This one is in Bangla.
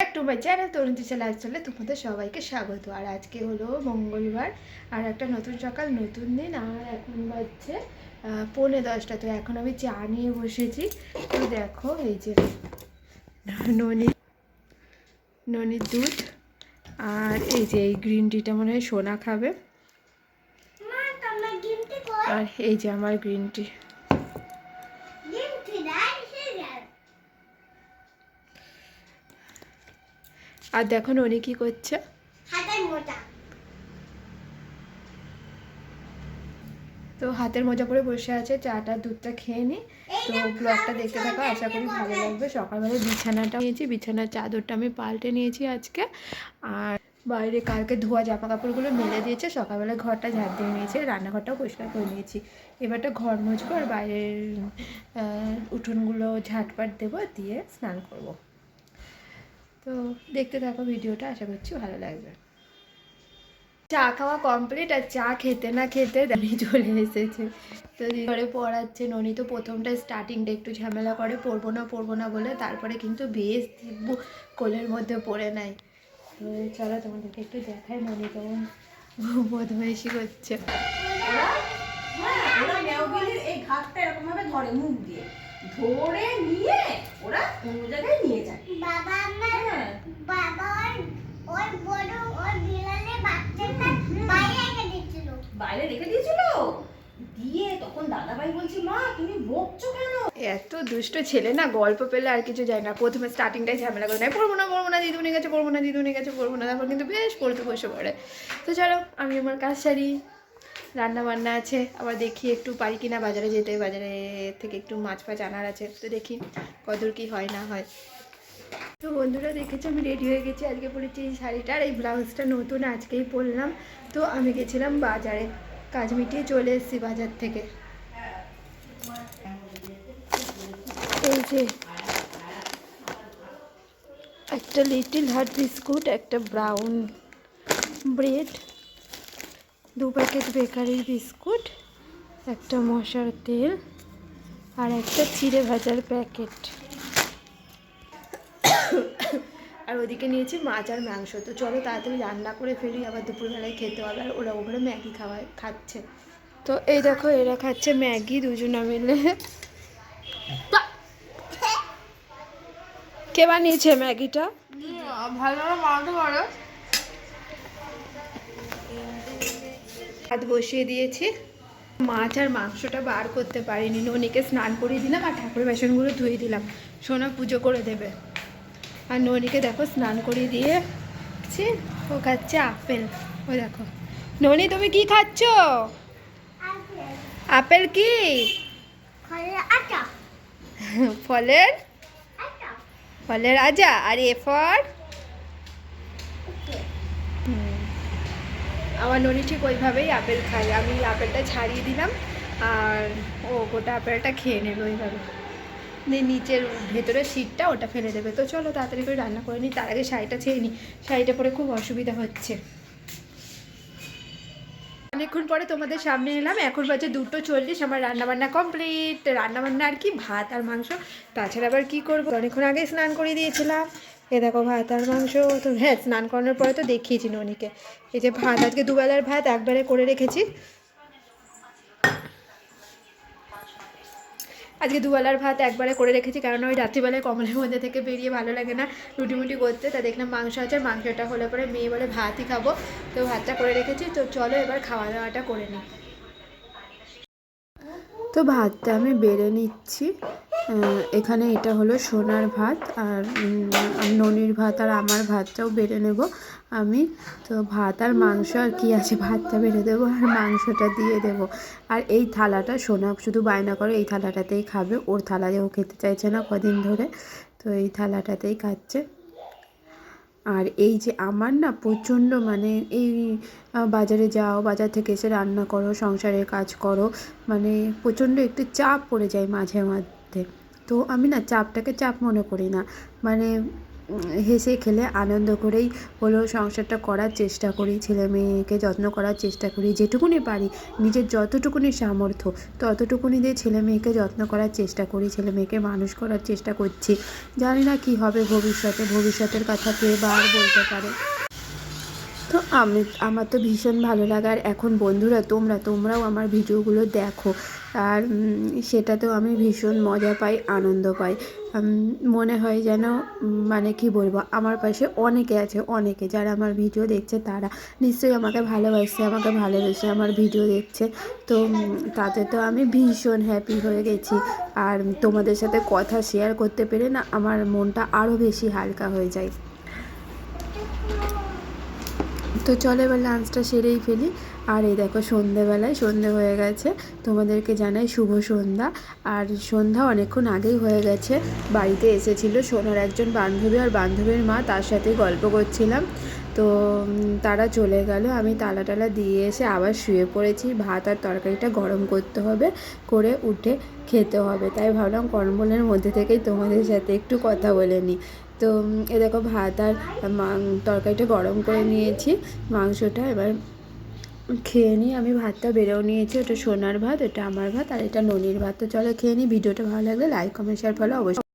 Back to my channel Tarun teacher লাইফস্টাইলে তোমাদের সবাইকে স্বাগত। আর আজকে হলো মঙ্গলবার আর একটা নতুন সকাল নতুন দিন আর এখন বাজছে পৌনে দশটা। তো এখন আমি চা নিয়ে বসেছি। তো দেখো এই যে ননি ননির দুধ আর এই যে এই গ্রিন টিটা মনে হয় সোনা খাবে। আর এই যে আমার গ্রিন টি আর দেখো ননি কি করছে। তো হাতের মোজা পরে বসে আছে চাটা দুধটা খেয়ে নি। তো ব্লগটা দেখতে থাকো আশা করি ভালো লাগবে। সকালবেলা বিছানাটা নিয়েছি বিছানার চাদরটা আমি পাল্টে নিয়েছি আজকে। আর বাইরে কালকে ধোয়া জামা কাপড়গুলো মেলে দিয়েছে সকালবেলা ঘরটা ঝাড় দিয়ে নিয়েছে রান্নাঘরটাও পরিষ্কার করে নিয়েছি। এবারটা ঘর মুছবো আর বাইরের উঠোনগুলো ঝাঁটপাট দেবো দিয়ে স্নান করব। তো দেখতে থাকো ভিডিওটা আশা করছি ভালো লাগবে চা খাওয়া কমপ্লিট আর চা খেতে না খেতে দাঁড়িয়ে চলে এসেছে তো ঘরে পড়াচ্ছে ননি তো প্রথমটা স্টার্টিংটা একটু ঝামেলা করে পড়ব না পড়ব না বলে তারপরে কিন্তু বেশ দিব্য কোলের মধ্যে পড়ে নেয় তো চলো তোমাদেরকে একটু দেখাই ননি কেমন বদমাইশি করছে হ্যাঁ এই ঘাটটা এরকম ভাবে ধরে মুখ দিয়ে ধরে নিয়ে ওরা অন্য জায়গায় নিয়ে যায়। বাবা আমার হ্যাঁ। বাবা ওর বড় ওর বিড়ালে বাচ্চাটা বাইরে রেখে দিচ্ছিল বাইরে রেখে দিয়েছিল? দিয়ে তখন দাদাভাই বলছে মা তুমি বকছো কেন? এত দুষ্ট ছেলে না গল্প পেলে আর কিছু যায় না। প্রথমে স্টার্টিংটাই ঝামেলা করে নেয়। পড়ব না পড়ব না দিদুনি গেছে পড়ব না দিদুনি গেছে পড়ব না। তারপর কিন্তু বেশ পড়তে বসে পড়ে। তো চলো আমি আমার কাজ সারি। রান্না বান্না আছে। আবার দেখি একটু পারি কিনা বাজারে যেতে, বাজারে থেকে একটু মাছ ফাছ আনার আছে। তো দেখি কদর কি হয়, না হয়। তো বন্ধুরা, দেখেছি আমি রেডি হয়ে গেছি। আজকে পরেছি এই শাড়িটা আর এই ব্লাউজটা নতুন, আজকেই পরলাম। তো আমি গেছিলাম বাজারে। কাজ মিটিয়ে চলে এসেছি বাজার থেকে। এই যে একটা লিটিল হার্ট বিস্কুট একটা ব্রাউন ব্রেড দু প্যাকেট বেকারির বিস্কুট একটা মশার তেল আর একটা চিড়ে ভাজার প্যাকেট। আর ওদিকে নিয়েছি মাছ আর মাংস। তো চলো তাড়াতাড়ি রান্না করে ফেলি আবার দুপুরবেলায় খেতে হবে আর ওরা ওখানে ম্যাগি খাওয়ায় খাচ্ছে। তো এই দেখো এরা খাচ্ছে ম্যাগি দুজনা মিলে। কে বানিয়েছে ম্যাগিটা? ভালো বানাতে পারো। ভাত বসিয়ে দিয়েছি। মাছ আর মাংসটা বার করতে পারিনি। ননিকে স্নান করিয়ে দিলাম আর ঠাকুরের বাসনগুলো ধুয়ে দিলাম। সোনা পুজো করে দেবে। আর ননিকে দেখো স্নান করিয়ে দিয়েছি। ও খাচ্ছে আপেল। ও দেখো। ননি তুমি কি খাচ্ছ? আপেল কি? ফলের? ফলের আজা। আর এ ফর হুম। আমার ননি ঠিক ওইভাবেই আপেল খায়। আমি আপেলটা ছাড়িয়ে দিলাম আর ও গোটা আপেলটা খেয়ে নেবে ওইভাবে। দিয়ে নিচের ভেতরের সিটটা ওটা ফেলে দেবে। তো চলো তাড়াতাড়ি করে রান্না করে নিই। তার আগে শাড়িটা ছেড়ে নিই। শাড়িটা পরে খুব অসুবিধা হচ্ছে। অনেকক্ষণ পরে তোমাদের সামনে এলাম। এখন বাজে দুটো চল্লিশ। আমার রান্নাবান্না কমপ্লিট। রান্নাবান্না আর কি? ভাত আর মাংস। তাছাড়া আবার কি করব? অনেকক্ষণ আগে স্নান করে দিয়েছিলাম। এ দেখো ভাত আর মাংস, তো হ্যাঁ স্নান করানোর পরে তো দেখিয়েছি ননিকে। এই যে ভাত, আজকে দুবেলার ভাত, একবারে করে রেখেছি। আজকে দুবেলার ভাত একবারে করে রেখেছি, কারণ ওই রাত্রিবেলায় কমলের মধ্যে থেকে বেরিয়ে ভালো লাগে না রুটি মুটি করতে। তা দেখলাম মাংস আছে, মাংসটা হলে পরে মেয়ে বলে ভাতই খাব। তো ভাতটা করে রেখেছি, তো চলো এবার খাওয়া দাওয়াটা করে নিই তো ভাতটা আমি বেড়ে নিচ্ছি। এখানে এটা হলো সোনার ভাত আর ননির ভাত আর আমার ভাতটাও বেড়ে নেব আমি। তো ভাত আর মাংস আর কি আছে? ভাতটা বেড়ে দেবো আর মাংসটা দিয়ে দেবো। আর এই থালাটা সোনা শুধু বায়না করে, এই থালাটাতেই খাবে। ওর থালা ও খেতে চাইছে না কদিন ধরে, তো এই থালাটাতেই খাচ্ছে। আর এই যে আমার না প্রচণ্ড মানে এই বাজারে যাও, বাজার থেকে এসে রান্না করো, সংসারের কাজ করো মানে প্রচণ্ড একটু চাপ পড়ে যায় মাঝে মাঝে মধ্যে তো আমি না চাপটাকে চাপ মনে করি না। মানে হেসে খেলে আনন্দ করেই হলেও সংসারটা করার চেষ্টা করি, ছেলে মেয়েকে যত্ন করার চেষ্টা করি, যেটুকুনি পারি, নিজের যতটুকুনি সামর্থ্য, ততটুকুনি দিয়ে ছেলে মেয়েকে যত্ন করার চেষ্টা করি, ছেলে মেয়েকে মানুষ করার চেষ্টা করছি। জানি না কি হবে ভবিষ্যতে, ভবিষ্যতের কথা কে বার বলতে পারে। তো আমি, আমার তো ভীষণ ভালো লাগে। আর এখন বন্ধুরা, তোমরা, তোমরাও আমার ভিডিওগুলো দেখো। আর সেটাতেও আমি ভীষণ মজা পাই, আনন্দ পাই। মনে হয় যেন মানে কি বলব, আমার পাশে অনেকে আছে, অনেকে যারা আমার ভিডিও দেখছে, তারা নিশ্চয়ই আমাকে ভালোবাসছে, আমাকে ভালোবেসে আমার ভিডিও দেখছে। তো তাতে তো আমি ভীষণ হ্যাপি হয়ে গেছি। আর তোমাদের সাথে কথা শেয়ার করতে পেরে না, আমার মনটা আরও বেশি হালকা হয়ে যায়। তো চলো এবার লাঞ্চটা সেরেই ফেলি। আর এই দেখো সন্ধেবেলায়, সন্ধে হয়ে গেছে। তোমাদেরকে জানাই শুভ সন্ধ্যা। আর সন্ধ্যা অনেকক্ষণ আগেই হয়ে গেছে। বাড়িতে এসেছিল সোনার একজন বান্ধবী আর বান্ধবীর মা, তার সাথে গল্প করছিলাম। তো তারা চলে গেল। আমি তালা টালা দিয়ে এসে আবার শুয়ে পড়েছি। ভাত আর তরকারিটা গরম করতে হবে, করে উঠে খেতে হবে। তাই ভাবলাম কর্মবলের মধ্যে থেকেই তোমাদের সাথে একটু কথা বলে নিই। তো এ দেখো ভাত আর তরকারিটা গরম করে নিয়েছি। মাংসটা এবার খেয়ে নিই। আমি ভাতটা বেড়েও নিয়েছি। ওটা সোনার ভাত, এটা আমার ভাত, আর এটা ননির ভাত। তো চলো খেয়ে নিই। ভিডিওটা ভালো লাগলে লাইক, কমেন্ট শেয়ার ফলো অবশ্যই।